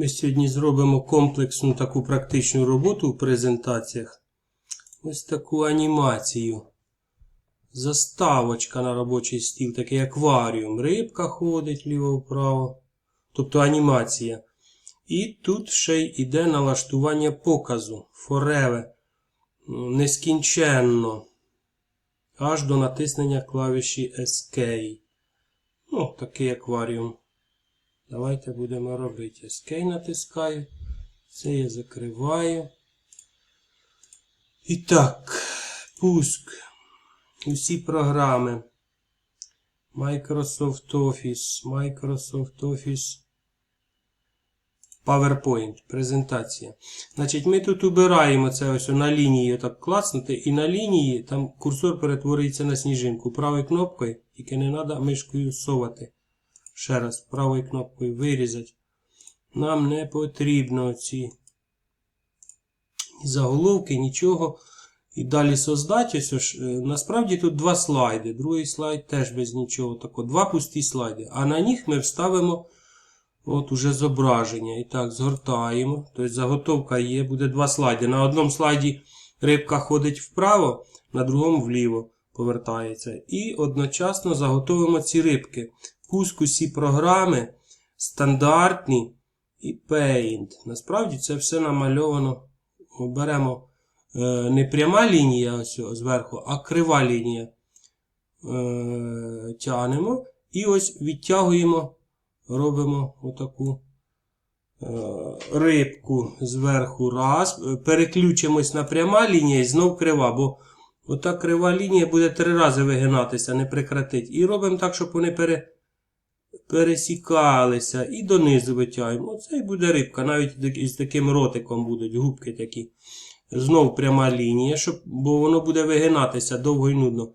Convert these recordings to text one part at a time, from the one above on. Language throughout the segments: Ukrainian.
Ми сьогодні зробимо комплексну таку практичну роботу в презентаціях. Ось таку анімацію. Заставочка на робочий стіл, такий акваріум. Рибка ходить ліво-вправо. Тобто анімація. І тут ще й іде налаштування показу. Фореве. Нескінченно. Аж до натиснення клавіші Escape. Ну, такий акваріум. Давайте будемо робити. Escape натискаю. Це я закриваю. І так, пуск. Усі програми. Microsoft Office, Microsoft Office. PowerPoint. Презентація. Значить, ми тут убираємо це ось на лінії так класнути, і на лінії там курсор перетворюється на сніжинку. Правою кнопкою, тільки не треба мишкою совати. Ще раз, правою кнопкою вирізати. Нам не потрібно ці заголовки, нічого. І далі создати. Ось, е, насправді тут два слайди. Другий слайд теж без нічого. Тако, два пусті слайди. А на них ми вставимо от уже зображення. І так, згортаємо. Тобто заготовка є, буде два слайди. На одному слайді рибка ходить вправо, на другому вліво повертається. І одночасно заготовимо ці рибки. Пуск усі програми, стандартні і Paint. Насправді це все намальовано. Беремо е, не пряма лінія зверху, а крива лінія. Е, тянемо і ось відтягуємо, робимо отаку е, рибку зверху. Раз. Переключимось на пряма лінія і знов крива, бо ота крива лінія буде три рази вигинатися, не прекратить. І робимо так, щоб вони пере, пересікалися і донизу витягуємо. Оце і буде рибка. Навіть із таким ротиком будуть губки такі. Знов пряма лінія, щоб, бо воно буде вигинатися довго і нудно.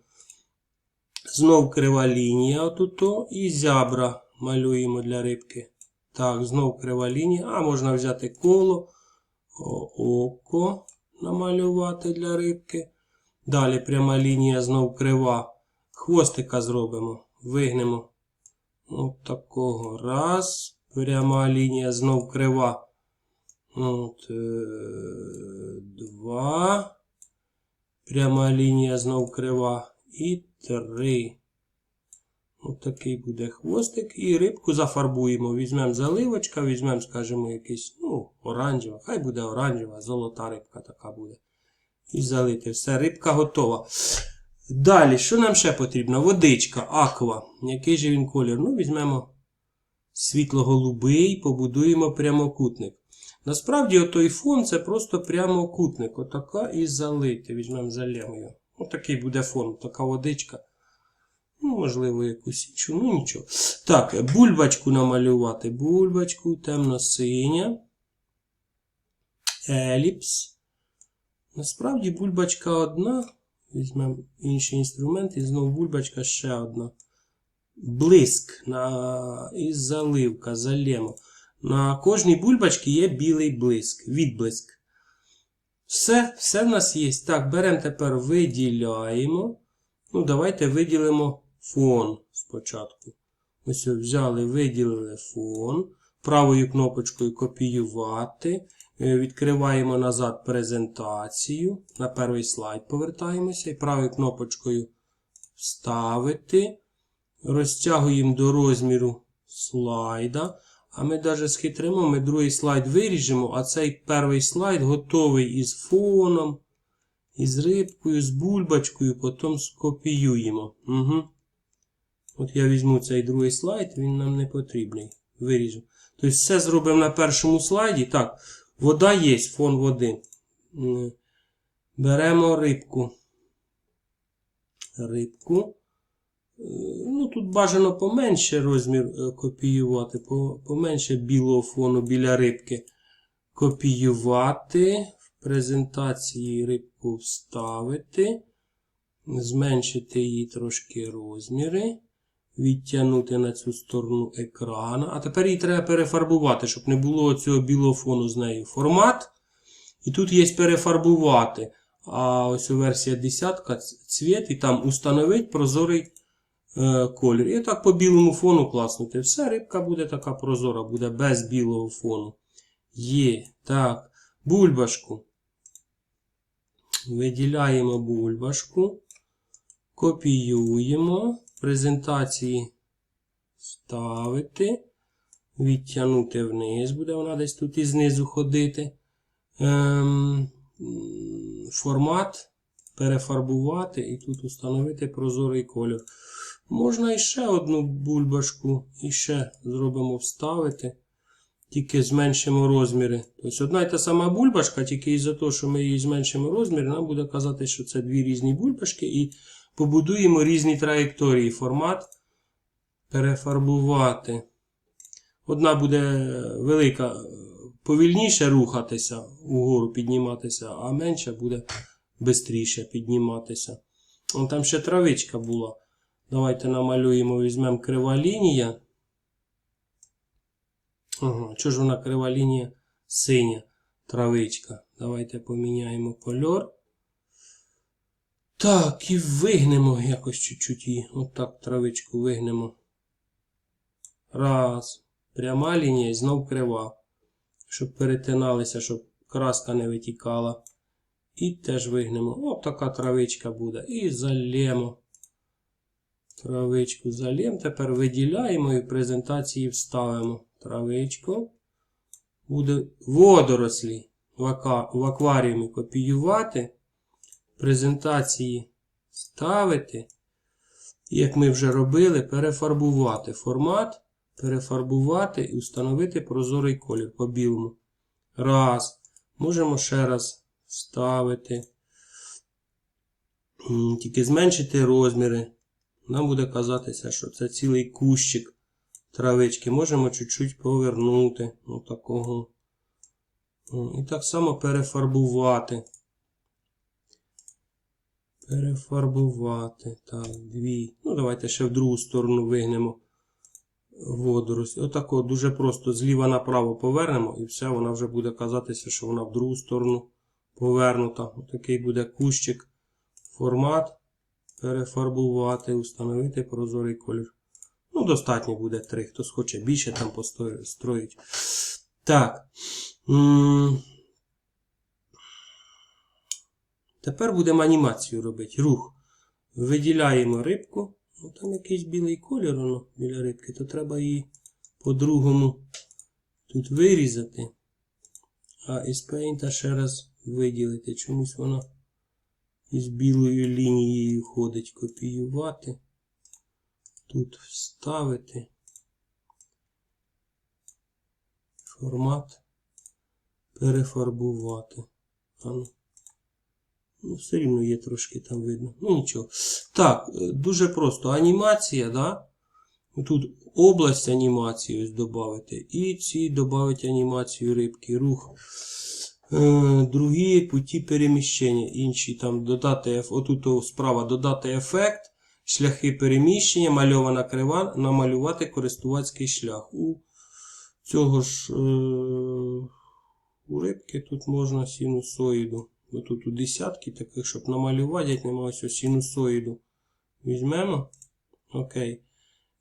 Знов крива лінія отут і зябра малюємо для рибки. Так, знов крива лінія. А можна взяти коло, око намалювати для рибки. Далі пряма лінія знов крива. Хвостика зробимо. Вигнемо. От такого. Раз. Пряма лінія знов крива. От, е, два. Пряма лінія знов крива. І три. От такий буде хвостик. І рибку зафарбуємо. Візьмемо заливочка, візьмемо, скажімо, якийсь, ну, оранжева. Хай буде оранжева, золота рибка така буде. І залити. Все, рибка готова. Далі, що нам ще потрібно? Водичка, аква. Який же він колір? Ну, візьмемо світло-голубий, побудуємо прямокутник. Насправді, отой фон це просто прямокутник. Отака і залити. Візьмемо залємо. Отакий буде фон, така водичка. Ну, можливо, якусь іншу, ну нічого. Так, бульбачку намалювати. Бульбачку, темно-синя. Еліпс. Насправді бульбачка одна. Візьмемо інший інструмент і знову бульбачка ще одна. Блиск на... і заливка, залємо. На кожній бульбачці є білий блиск, відблиск. Все, все в нас є. Так, беремо тепер виділяємо. Ну, давайте виділимо фон спочатку. Ось взяли, виділили фон. Правою кнопочкою копіювати. Е, Відкриваємо назад презентацію. На перший слайд повертаємося. І правою кнопочкою вставити. Розтягуємо до розміру слайда. А ми навіть схитримо, ми другий слайд виріжемо, а цей перший слайд готовий із фоном, із рибкою, з бульбачкою, потім скопіюємо. Угу. От я візьму цей другий слайд, він нам не потрібний. Виріжу. Тобто все зробимо на першому слайді. Так, вода є, фон води. Беремо рибку. Рибку. Е, Ну, тут бажано поменше розмір е, копіювати, поменше білого фону біля рибки. Копіювати, в презентації рибку вставити, зменшити її трошки розміри, відтягнути на цю сторону екрана. А тепер її треба перефарбувати, щоб не було цього білого фону з нею. Формат. І тут є перефарбувати. А ось версія 10 цвіт, і там установить прозорий е, колір. І так по білому фону класнути. Все, рибка буде така прозора, буде без білого фону. Є. Так. Бульбашку. Виділяємо бульбашку. Копіюємо. Презентації ставити. Відтягнути вниз. Буде вона десь тут і знизу ходити. Ем, формат. Перефарбувати і тут установити прозорий кольор. Можна іще одну бульбашку, і ще зробимо вставити. Тільки зменшимо розміри. Тобто одна і та сама бульбашка, тільки із-за того, що ми її зменшимо розміри, нам буде казати, що це дві різні бульбашки, і побудуємо різні траєкторії. Формат перефарбувати. Одна буде велика, повільніше рухатися, угору підніматися, а менша буде швидше підніматися. Вон там ще травичка була. Давайте намалюємо, візьмемо крива лінія. Ага, чого ж вона крива лінія синя травичка. Давайте поміняємо кольор. Так, і вигнемо якось чуть-чуть її. Отак травичку вигнемо. Раз. Пряма лінія і знов крива. Щоб перетиналися, щоб краска не витікала. І теж вигнемо. О, така травичка буде. І залємо. Травичку залємо. Тепер виділяємо і в презентації вставимо. Травичку. Буде водорослі в акваріумі копіювати. Презентації ставити. Як ми вже робили, перефарбувати формат, перефарбувати і встановити прозорий колір по білому. Раз. Можемо ще раз вставити. Тільки зменшити розміри. Нам буде казатися, що це цілий кущик травички. Можемо чуть-чуть повернути. Отакого. І так само перефарбувати. Перефарбувати. Так, дві. Ну, давайте ще в другу сторону вигнемо водоросль. Отако дуже просто зліва направо повернемо, і все, вона вже буде казатися, що вона в другу сторону повернута. Отакий буде кущик. Формат. Перефарбувати, установити прозорий колір. Ну, достатньо буде три. Хтось хоче більше там построїть. Так. Тепер будемо анімацію робити. Рух. Виділяємо рибку. Ну, там якийсь білий колір воно біля рибки, то треба її по-другому тут вирізати. А із Paint ще раз виділити. Чомусь вона із білою лінією ходить. Копіювати. Тут вставити. Формат. Перефарбувати. А. Ну, все рівно є трошки там видно. Ну нічого. Так, е, дуже просто. Анімація, да? Тут область анімації ось додати. І ці додати анімацію рибки, рух. Е, другі путі переміщення. Інші там додати, отут справа додати ефект, шляхи переміщення, мальована крива, намалювати користувацький шлях. У цього ж е, у рибки тут можна синусоїду. Бо тут у десятки таких, щоб намалювати, як немає ось синусоїду. Візьмемо. Окей.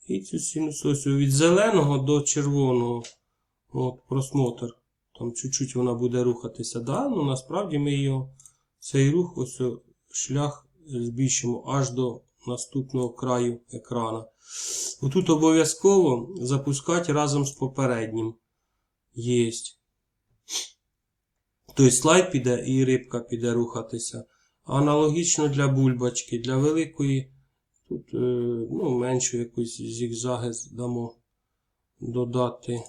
І цю синусоїду від зеленого до червоного. От, просмотр. Там чуть-чуть вона буде рухатися. Да? Ну, насправді ми його, цей рух, ось шлях збільшимо аж до наступного краю екрана. Отут обов'язково запускати разом з попереднім. Єсть. Той слайд піде і рибка піде рухатися. Аналогічно для бульбачки, для великої, тут е, ну, меншу якусь зігзаги дамо додати.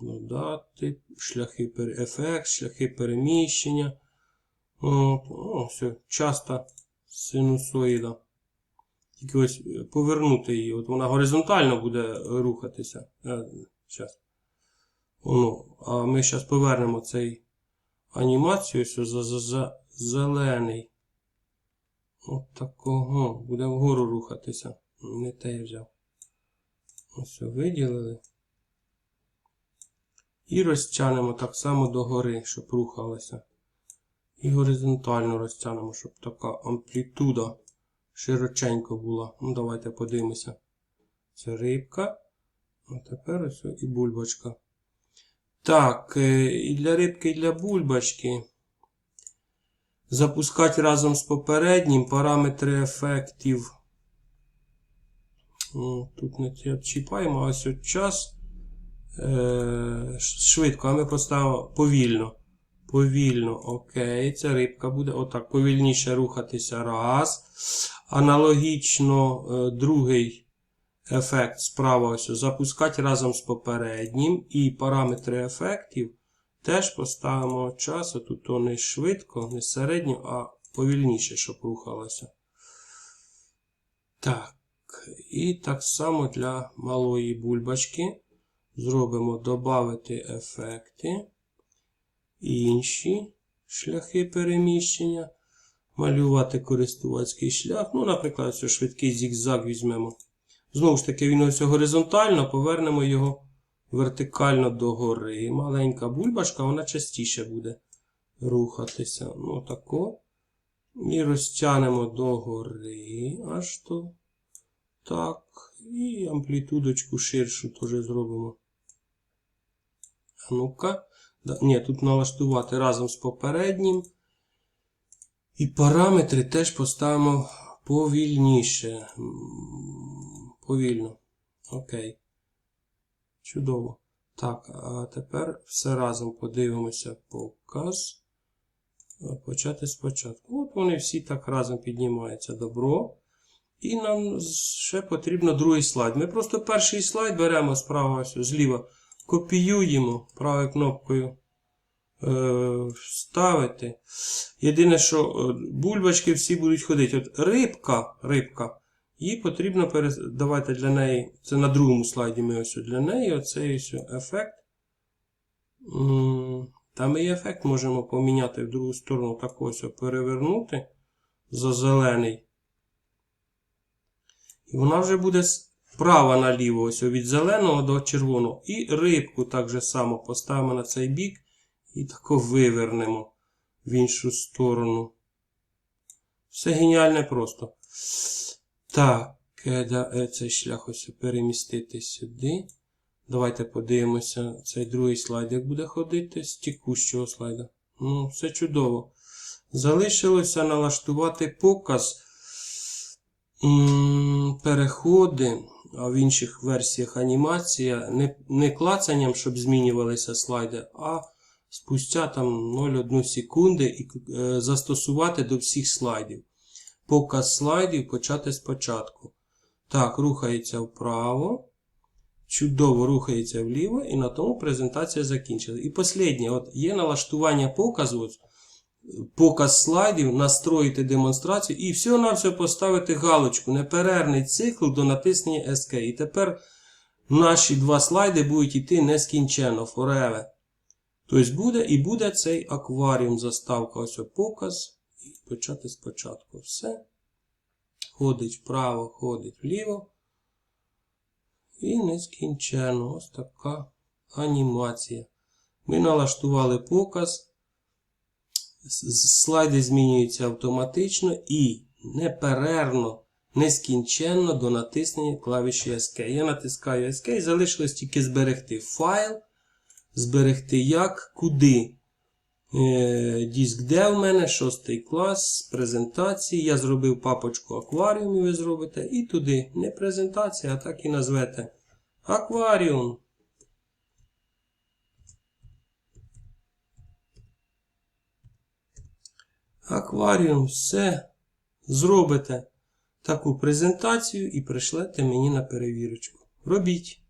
Додати шляхи ефект, шляхи переміщення. От, о, все, часто синусоїда. Тільки ось е, повернути її. От вона горизонтально буде рухатися. Е, щас. Воно. А ми зараз повернемо цей анімацію ось за, за, за зелений. От такого. Буде вгору рухатися. Не те я взяв. Ось виділили. І розтягнемо так само догори, щоб рухалося. І горизонтально розтягнемо, щоб така амплітуда широченько була. Ну, давайте подивимося. Це рибка. А тепер ось і бульбочка. Так, е, і для рибки, і для бульбочки. Запускати разом з попереднім параметри ефектів. О, Тут не чіпаємо, а ось от час. Е, швидко, а ми поставимо повільно. Повільно, окей. Ця рибка буде отак повільніше рухатися. Раз. Аналогічно е, другий ефект справа ось запускати разом з попереднім. І параметри ефектів теж поставимо час. Тут то не швидко, не середньо, а повільніше, щоб рухалося. Так. І так само для малої бульбочки. Зробимо додати ефекти. Інші шляхи переміщення. Малювати користувацький шлях. Ну, наприклад, швидкий зігзаг візьмемо. Знову ж таки, він ось горизонтально, повернемо його вертикально догори. Маленька бульбашка, вона частіше буде рухатися. Ну, тако. І розтягнемо догори. Аж то. Так. І амплітудочку ширшу теж зробимо. А ну-ка. Ні, тут налаштувати разом з попереднім. І параметри теж поставимо повільніше. Повільно. Окей. Чудово. Так, а тепер все разом подивимося показ. Почати спочатку. От вони всі так разом піднімаються. Добро. І нам ще потрібно другий слайд. Ми просто перший слайд беремо справа зліва. Копіюємо правою кнопкою е, вставити. Єдине, що е, бульбочки всі будуть ходити. От рибка, рибка, їй потрібно перес... Давайте для неї. Це на другому слайді ми ось для неї оцей ось ефект. Там і ефект можемо поміняти в другу сторону, так ось перевернути за зелений. І вона вже буде справа наліво, ось від зеленого до червоного. І рибку так же само поставимо на цей бік і тако вивернемо в іншу сторону. Все геніальне просто. Так, е, е, цей шлях ось перемістити сюди. Давайте подивимося цей другий слайд, як буде ходити з текущого слайда. Ну, все чудово. Залишилося налаштувати показ переходи, а в інших версіях анімація не, не клацанням, щоб змінювалися слайди, а спустя там 0,1 секунди і е, застосувати до всіх слайдів. Показ слайдів почати спочатку. Так, рухається вправо. Чудово рухається вліво, і на тому презентація закінчила. І останнє, от є налаштування показу, показ слайдів, настроїти демонстрацію і все на все поставити галочку. Неперервний цикл до натиснення SK. І тепер наші два слайди будуть йти нескінченно, forever. Тобто буде і буде цей акваріум заставка. Ось показ. І почати спочатку. Все. Ходить вправо, ходить вліво. І нескінченно. Ось така анімація. Ми налаштували показ. Слайди змінюються автоматично і неперервно, нескінченно до натиснення клавіші Escape. Я натискаю Escape, залишилось тільки зберегти файл. Зберегти як, куди. Е, Диск де в мене, шостий клас, презентації. Я зробив папочку акваріум, і ви зробите. І туди. Не презентація, а так і назвете. Акваріум. Акваріум, все. Зробите таку презентацію і пришлете мені на перевірочку. Робіть.